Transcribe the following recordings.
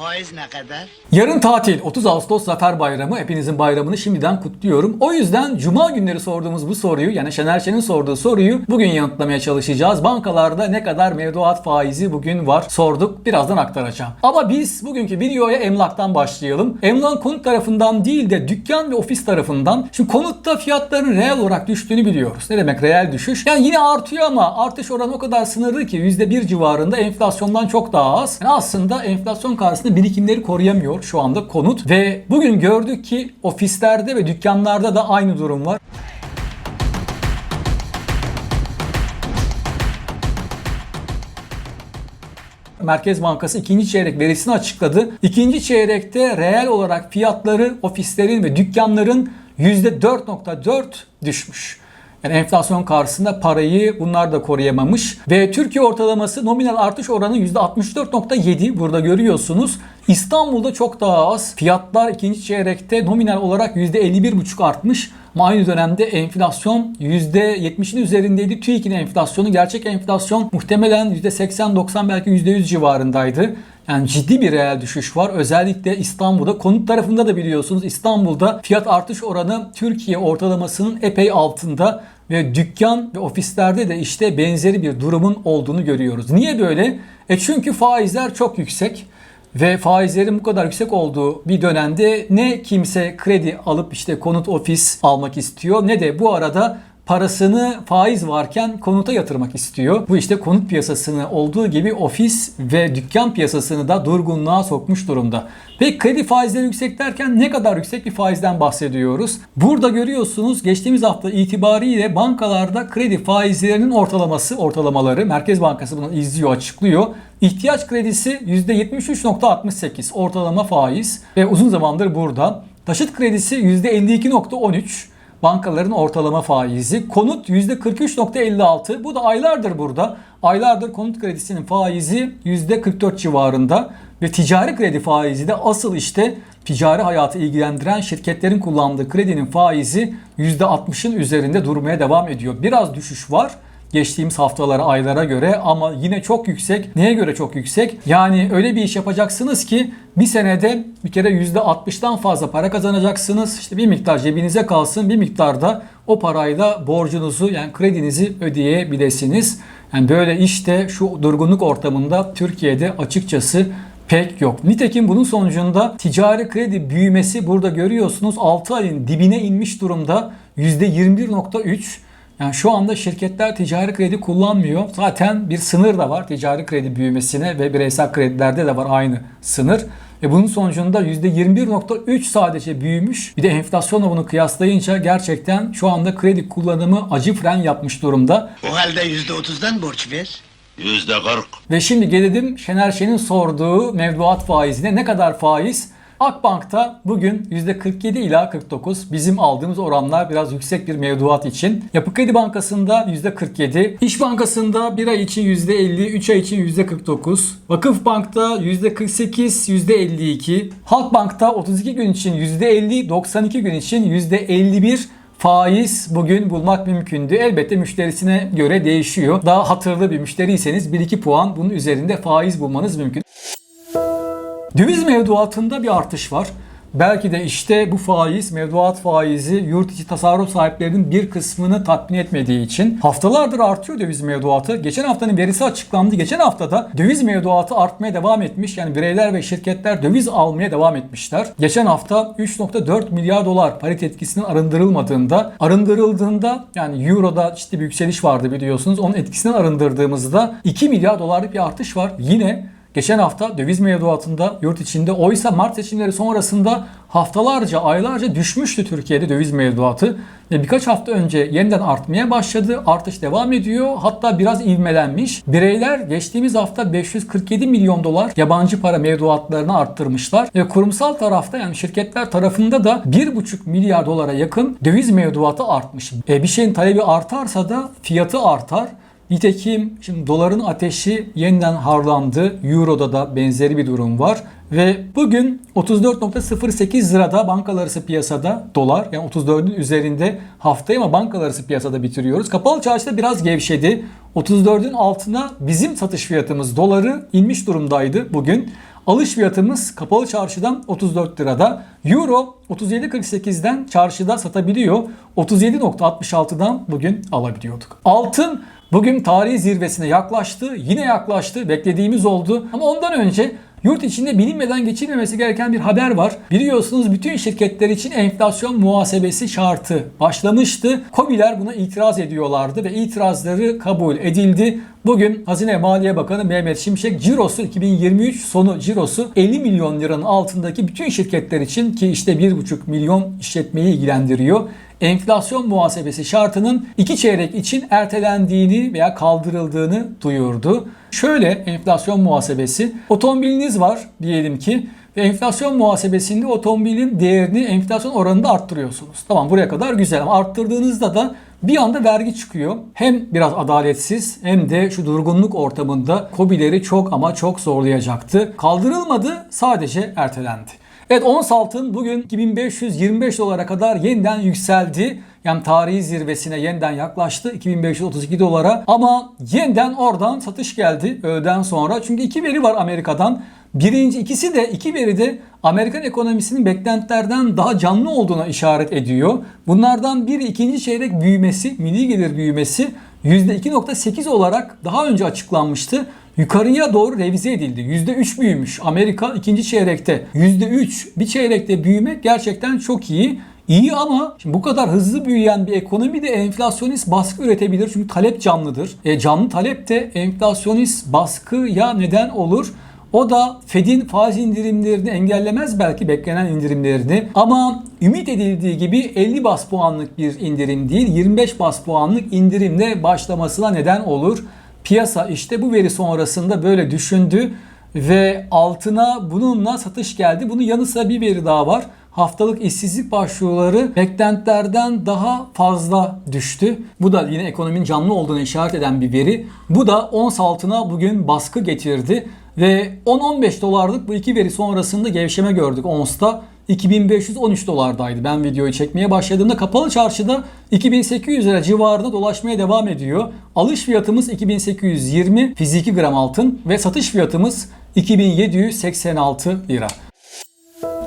Faiz ne kadar? Yarın tatil 30 Ağustos Zafer Bayramı. Hepinizin bayramını şimdiden kutluyorum. O yüzden Cuma günleri sorduğumuz bu soruyu yani Şener Şen'in sorduğu soruyu bugün yanıtlamaya çalışacağız. Bankalarda ne kadar mevduat faizi bugün var sorduk. Birazdan aktaracağım. Ama biz bugünkü videoya emlaktan başlayalım. Emlak konut tarafından değil de dükkan ve ofis tarafından. Şimdi konutta fiyatların reel olarak düştüğünü biliyoruz. Ne demek reel düşüş? Yani yine artıyor ama artış oranı o kadar sınırlı ki %1 civarında enflasyondan çok daha az. Yani aslında enflasyon karşısında birikimleri koruyamıyor şu anda konut ve bugün gördük ki ofislerde ve dükkanlarda da aynı durum var. Merkez Bankası ikinci çeyrek verisini açıkladı. İkinci çeyrekte reel olarak fiyatları ofislerin ve dükkanların %4.4 düşmüş. Yani enflasyon karşısında parayı bunlar da koruyamamış. Ve Türkiye ortalaması nominal artış oranı %64.7 burada görüyorsunuz. İstanbul'da çok daha az. Fiyatlar ikinci çeyrekte nominal olarak %51.5 artmış. Ama aynı dönemde enflasyon %70'in üzerindeydi. TÜİK'in enflasyonu, gerçek enflasyon muhtemelen %80-90 belki %100 civarındaydı. Yani ciddi bir reel düşüş var. Özellikle İstanbul'da. Konut tarafında da biliyorsunuz İstanbul'da fiyat artış oranı Türkiye ortalamasının epey altında ve dükkan ve ofislerde de işte benzeri bir durumun olduğunu görüyoruz. Niye böyle? E çünkü faizler çok yüksek ve faizlerin bu kadar yüksek olduğu bir dönemde ne kimse kredi alıp işte konut ofis almak istiyor ne de bu arada parasını faiz varken konuta yatırmak istiyor. Bu işte konut piyasasını olduğu gibi ofis ve dükkan piyasasını da durgunluğa sokmuş durumda. Ve kredi faizleri yüksek derken ne kadar yüksek bir faizden bahsediyoruz? Burada görüyorsunuz geçtiğimiz hafta itibariyle bankalarda kredi faizlerinin ortalaması, ortalamaları Merkez Bankası bunu izliyor, açıklıyor. İhtiyaç kredisi %73.68 ortalama faiz ve uzun zamandır burada. Taşıt kredisi %52.13 bankaların ortalama faizi. Konut %43.56. Bu da aylardır burada. Aylardır konut kredisinin faizi %44 civarında ve ticari kredi faizi de asıl işte ticari hayatı ilgilendiren şirketlerin kullandığı kredinin faizi %60'ın üzerinde durmaya devam ediyor. Biraz düşüş var geçtiğimiz haftalara, aylara göre ama yine çok yüksek. Neye göre çok yüksek? Yani öyle bir iş yapacaksınız ki bir senede bir kere %60'dan fazla para kazanacaksınız. İşte bir miktar cebinize kalsın, bir miktar da o parayla borcunuzu yani kredinizi ödeyebilirsiniz. Yani böyle işte şu durgunluk ortamında Türkiye'de açıkçası pek yok. Nitekim bunun sonucunda ticari kredi büyümesi burada görüyorsunuz 6 ayın dibine inmiş durumda %21.3. Yani şu anda şirketler ticari kredi kullanmıyor. Zaten bir sınır da var ticari kredi büyümesine ve bireysel kredilerde de var aynı sınır. Ve bunun sonucunda %21.3 sadece büyümüş. Bir de enflasyonla bunu kıyaslayınca gerçekten şu anda kredi kullanımı acı fren yapmış durumda. O halde yüzde otuzdan borç ver. Yüzde kırk. Ve şimdi gelelim Şener Şen'in sorduğu mevduat faizine. Ne kadar faiz? Akbank'ta bugün %47 ila 49 bizim aldığımız oranlar biraz yüksek bir mevduat için. Yapı Kredi Bankası'nda %47, İş Bankası'nda 1 ay için %50, 3 ay için %49, Vakıf Bank'ta %48, %52, Halkbank'ta 32 gün için %50, 92 gün için %51 faiz bugün bulmak mümkündü. Elbette müşterisine göre değişiyor. Daha hatırlı bir müşteriyseniz 1-2 puan bunun üzerinde faiz bulmanız mümkün. Döviz mevduatında bir artış var. Belki de işte bu faiz, mevduat faizi yurt içi tasarruf sahiplerinin bir kısmını tatmin etmediği için haftalardır artıyor döviz mevduatı. Geçen haftanın verisi açıklandı. Geçen haftada döviz mevduatı artmaya devam etmiş. Yani bireyler ve şirketler döviz almaya devam etmişler. Geçen hafta 3.4 milyar dolar parite etkisinin arındırılmadığında, arındırıldığında yani euroda ciddi bir yükseliş vardı biliyorsunuz. Onun etkisinden arındırdığımızda 2 milyar dolarlık bir artış var. Yine Geçen hafta döviz mevduatında yurt içinde oysa Mart seçimleri sonrasında haftalarca, aylarca düşmüştü Türkiye'de döviz mevduatı. Ve birkaç hafta önce yeniden artmaya başladı. Artış devam ediyor. Hatta biraz ivmelenmiş. Bireyler geçtiğimiz hafta 547 milyon dolar yabancı para mevduatlarını arttırmışlar. Ve kurumsal tarafta yani şirketler tarafında da 1,5 milyar dolara yakın döviz mevduatı artmış. E bir şeyin talebi artarsa da fiyatı artar. Nitekim şimdi doların ateşi yeniden harlandı. Euro'da da benzeri bir durum var. Ve bugün 34.08 lirada bankalar arası piyasada dolar yani 34'ün üzerinde haftayı ama bankalar arası piyasada bitiriyoruz. Kapalı çarşıda biraz gevşedi. 34'ün altına bizim satış fiyatımız doları inmiş durumdaydı bugün. Alış fiyatımız kapalı çarşıdan 34 lirada. Euro 37.48'den çarşıda satabiliyor. 37.66'dan bugün alabiliyorduk. Altın bugün tarihi zirvesine yaklaştı. Yine yaklaştı. Beklediğimiz oldu. Ama ondan önce Yurt içinde bilinmeden geçilmemesi gereken bir haber var. Biliyorsunuz bütün şirketler için enflasyon muhasebesi şartı başlamıştı. KOBİ'ler buna itiraz ediyorlardı ve itirazları kabul edildi. Bugün Hazine Maliye Bakanı Mehmet Şimşek cirosu 2023 sonu cirosu 50 milyon liranın altındaki bütün şirketler için ki işte 1,5 milyon işletmeyi ilgilendiriyor enflasyon muhasebesi şartının iki çeyrek için ertelendiğini veya kaldırıldığını duyurdu. Şöyle enflasyon muhasebesi otomobiliniz var diyelim ki ve enflasyon muhasebesinde otomobilin değerini enflasyon oranında arttırıyorsunuz. Tamam buraya kadar güzel ama arttırdığınızda da bir anda vergi çıkıyor. Hem biraz adaletsiz hem de şu durgunluk ortamında kobileri çok ama çok zorlayacaktı. Kaldırılmadı sadece ertelendi. Evet ons altın bugün 2525 dolara kadar yeniden yükseldi. Yani tarihi zirvesine yeniden yaklaştı 2532 dolara ama yeniden oradan satış geldi öğleden sonra. Çünkü iki veri var Amerika'dan. Birinci ikisi de iki veri de Amerikan ekonomisinin beklentilerden daha canlı olduğuna işaret ediyor. Bunlardan biri ikinci çeyrek büyümesi, milli gelir büyümesi %2.8 olarak daha önce açıklanmıştı yukarıya doğru revize edildi. %3 büyümüş. Amerika ikinci çeyrekte %3 bir çeyrekte büyümek gerçekten çok iyi. İyi ama şimdi bu kadar hızlı büyüyen bir ekonomi de enflasyonist baskı üretebilir. Çünkü talep canlıdır. E, canlı talep de enflasyonist baskıya neden olur. O da Fed'in faiz indirimlerini engellemez belki beklenen indirimlerini ama ümit edildiği gibi 50 bas puanlık bir indirim değil 25 bas puanlık indirimle başlamasına neden olur. Piyasa işte bu veri sonrasında böyle düşündü ve altına bununla satış geldi. Bunun yanı sıra bir veri daha var. Haftalık işsizlik başvuruları beklentilerden daha fazla düştü. Bu da yine ekonominin canlı olduğunu işaret eden bir veri. Bu da ons altına bugün baskı getirdi ve 10-15 dolarlık bu iki veri sonrasında gevşeme gördük onsta. 2513 dolardaydı ben videoyu çekmeye başladığımda. Kapalı çarşıda 2800 lira civarında dolaşmaya devam ediyor. Alış fiyatımız 2820 fiziki gram altın ve satış fiyatımız 2786 lira.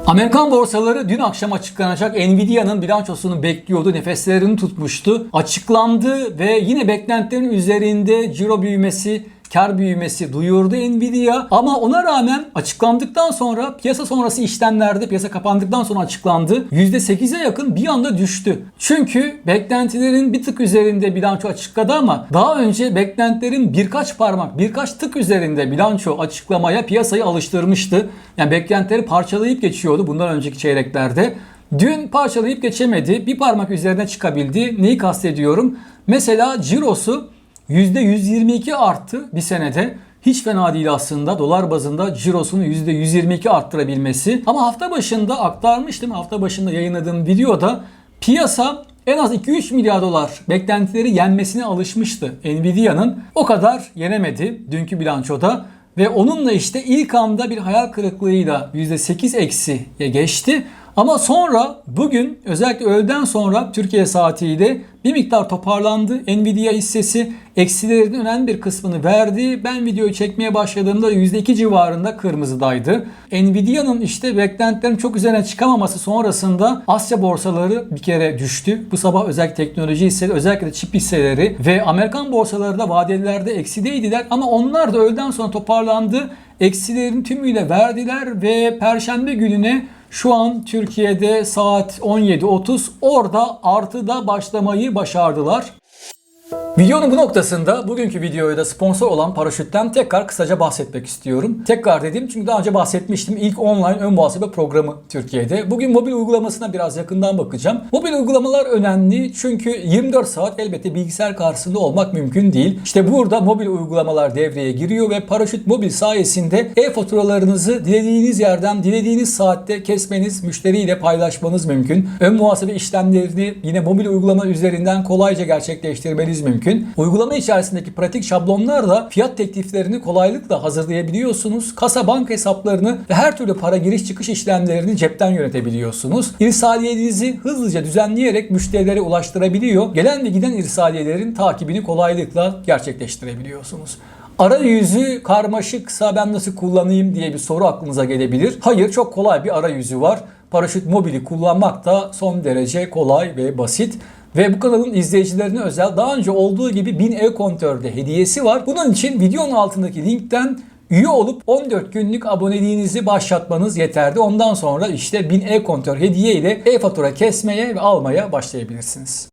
Amerikan borsaları dün akşam açıklanacak Nvidia'nın bilançosunu bekliyordu. Nefeslerini tutmuştu. Açıklandı ve yine beklentilerin üzerinde ciro büyümesi kar büyümesi duyurdu Nvidia ama ona rağmen açıklandıktan sonra piyasa sonrası işlemlerde piyasa kapandıktan sonra açıklandı. %8'e yakın bir anda düştü. Çünkü beklentilerin bir tık üzerinde bilanço açıkladı ama daha önce beklentilerin birkaç parmak birkaç tık üzerinde bilanço açıklamaya piyasayı alıştırmıştı. Yani beklentileri parçalayıp geçiyordu bundan önceki çeyreklerde. Dün parçalayıp geçemedi. Bir parmak üzerine çıkabildi. Neyi kastediyorum? Mesela cirosu %122 arttı bir senede. Hiç fena değil aslında dolar bazında cirosunu %122 arttırabilmesi. Ama hafta başında aktarmıştım. Hafta başında yayınladığım videoda piyasa en az 2-3 milyar dolar beklentileri yenmesine alışmıştı Nvidia'nın. O kadar yenemedi dünkü bilançoda. Ve onunla işte ilk anda bir hayal kırıklığıyla %8 eksiye geçti. Ama sonra bugün özellikle öğleden sonra Türkiye saatiyle bir miktar toparlandı. Nvidia hissesi eksilerin önemli bir kısmını verdi. Ben videoyu çekmeye başladığımda %2 civarında kırmızıdaydı. Nvidia'nın işte beklentilerin çok üzerine çıkamaması sonrasında Asya borsaları bir kere düştü. Bu sabah özellikle teknoloji hisseleri, özellikle çip hisseleri ve Amerikan borsaları da vadelilerde eksideydiler. Ama onlar da öğleden sonra toparlandı. Eksilerin tümüyle verdiler ve perşembe gününe şu an Türkiye'de saat 17.30 orada artıda başlamayı başardılar. Videonun bu noktasında bugünkü videoya da sponsor olan Paraşüt'ten tekrar kısaca bahsetmek istiyorum. Tekrar dedim çünkü daha önce bahsetmiştim. İlk online ön muhasebe programı Türkiye'de. Bugün mobil uygulamasına biraz yakından bakacağım. Mobil uygulamalar önemli çünkü 24 saat elbette bilgisayar karşısında olmak mümkün değil. İşte burada mobil uygulamalar devreye giriyor ve Paraşüt Mobil sayesinde e-faturalarınızı dilediğiniz yerden, dilediğiniz saatte kesmeniz, müşteriyle paylaşmanız mümkün. Ön muhasebe işlemlerini yine mobil uygulama üzerinden kolayca gerçekleştirmeniz mümkün mümkün. Uygulama içerisindeki pratik şablonlarla fiyat tekliflerini kolaylıkla hazırlayabiliyorsunuz. Kasa banka hesaplarını ve her türlü para giriş çıkış işlemlerini cepten yönetebiliyorsunuz. İrsaliyenizi hızlıca düzenleyerek müşterilere ulaştırabiliyor. Gelen ve giden irsaliyelerin takibini kolaylıkla gerçekleştirebiliyorsunuz. Arayüzü karmaşıksa ben nasıl kullanayım diye bir soru aklınıza gelebilir. Hayır çok kolay bir arayüzü var. Paraşüt mobili kullanmak da son derece kolay ve basit. Ve bu kanalın izleyicilerine özel daha önce olduğu gibi 1000 e-kontörde hediyesi var. Bunun için videonun altındaki linkten üye olup 14 günlük aboneliğinizi başlatmanız yeterli. Ondan sonra işte 1000 e-kontör hediye ile e-fatura kesmeye ve almaya başlayabilirsiniz.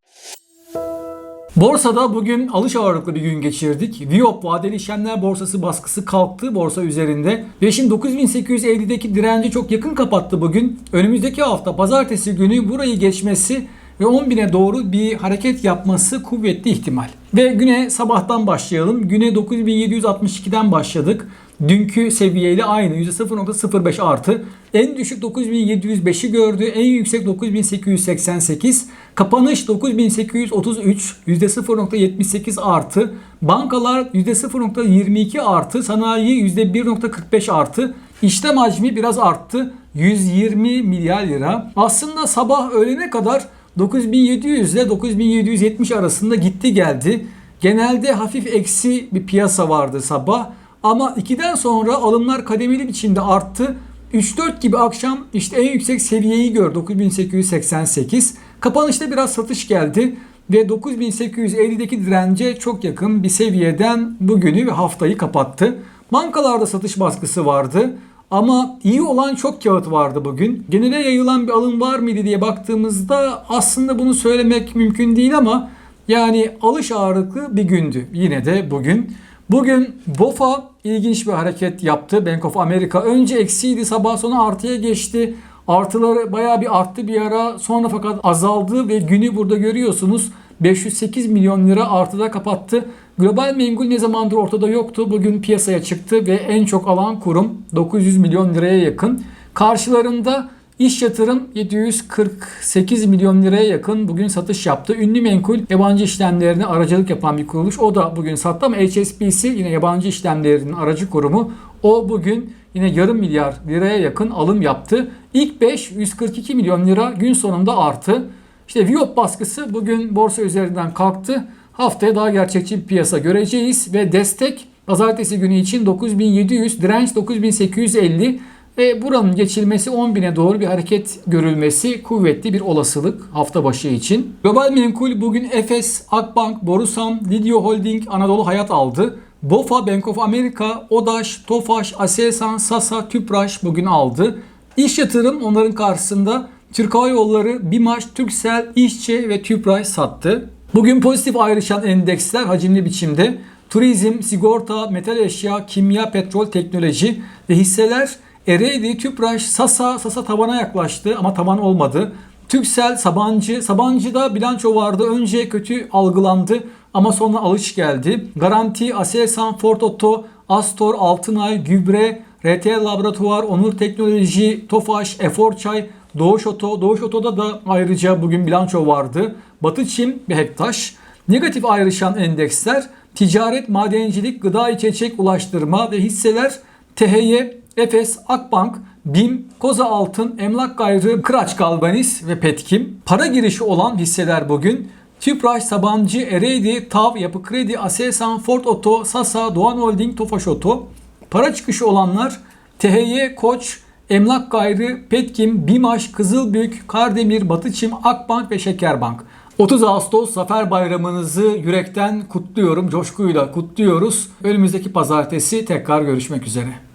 Borsada bugün alış ağırlıklı bir gün geçirdik. Viyop vadeli işlemler borsası baskısı kalktı borsa üzerinde. Ve şimdi 9850'deki direnci çok yakın kapattı bugün. Önümüzdeki hafta pazartesi günü burayı geçmesi ve 10.000'e doğru bir hareket yapması kuvvetli ihtimal. Ve güne sabahtan başlayalım. Güne 9762'den başladık. Dünkü seviyeyle aynı %0.05 artı. En düşük 9705'i gördü. En yüksek 9888. Kapanış 9833 %0.78 artı. Bankalar %0.22 artı. Sanayi %1.45 artı. İşlem hacmi biraz arttı. 120 milyar lira. Aslında sabah öğlene kadar 9700 ile 9770 arasında gitti geldi. Genelde hafif eksi bir piyasa vardı sabah. Ama 2'den sonra alımlar kademeli biçimde arttı. 3-4 gibi akşam işte en yüksek seviyeyi gördü 9888. Kapanışta biraz satış geldi ve 9850'deki dirence çok yakın bir seviyeden bugünü ve haftayı kapattı. Bankalarda satış baskısı vardı. Ama iyi olan çok kağıt vardı bugün. Genele yayılan bir alım var mıydı diye baktığımızda aslında bunu söylemek mümkün değil ama yani alış ağırlıklı bir gündü. Yine de bugün. Bugün BOFA ilginç bir hareket yaptı. Bank of America önce eksiydi sabah sonra artıya geçti. Artıları bayağı bir arttı bir ara sonra fakat azaldı ve günü burada görüyorsunuz. 508 milyon lira artıda kapattı. Global Mengul ne zamandır ortada yoktu. Bugün piyasaya çıktı ve en çok alan kurum 900 milyon liraya yakın. Karşılarında İş yatırım 748 milyon liraya yakın bugün satış yaptı. Ünlü menkul yabancı işlemlerine aracılık yapan bir kuruluş. O da bugün sattı ama HSBC yine yabancı işlemlerinin aracı kurumu. O bugün yine yarım milyar liraya yakın alım yaptı. İlk 5 142 milyon lira gün sonunda artı. İşte Viyop baskısı bugün borsa üzerinden kalktı. Haftaya daha gerçekçi bir piyasa göreceğiz ve destek pazartesi günü için 9700, direnç 9850 ve buranın geçilmesi 10.000'e doğru bir hareket görülmesi kuvvetli bir olasılık hafta başı için. Global menkul bugün Efes, Akbank, Borusan, Lidyo Holding, Anadolu Hayat aldı. BOFA, Bank of America, ODAŞ, TOFAŞ, Aselsan, Sasa, Tüpraş bugün aldı. İş yatırım onların karşısında Türk Hava Yolları, BİMAŞ, Türksel, İşçi ve Tüpraş sattı. Bugün pozitif ayrışan endeksler hacimli biçimde turizm, sigorta, metal eşya, kimya, petrol, teknoloji ve hisseler Ereğli, Tüpraş, Sasa, Sasa tabana yaklaştı ama taban olmadı. Türksel, Sabancı, Sabancı'da bilanço vardı. Önce kötü algılandı ama sonra alış geldi. Garanti, Aselsan, Ford Oto, Astor, Altınay, Gübre, RT Laboratuvar, Onur Teknoloji, Tofaş, Efor Çay, Doğuş Oto. Doğuş Oto'da da ayrıca bugün bilanço vardı. Batı Çim ve Hektaş. Negatif ayrışan endeksler ticaret, madencilik, gıda içecek, ulaştırma ve hisseler THY, Efes, Akbank, BİM, Koza Altın, Emlak Gayrı, Kıraç Galvaniz ve Petkim. Para girişi olan hisseler bugün Tüpraş, Sabancı, Ereğli, TAV, Yapı Kredi, Aselsan, Ford Oto, Sasa, Doğan Holding, Tofaş Oto. Para çıkışı olanlar THY, Koç, Emlak Gayrı, Petkim, BİMAŞ, Kızılbük, Kardemir, Batıçim, Akbank ve Şekerbank. 30 Ağustos Zafer Bayramınızı yürekten kutluyorum, coşkuyla kutluyoruz. Önümüzdeki pazartesi tekrar görüşmek üzere.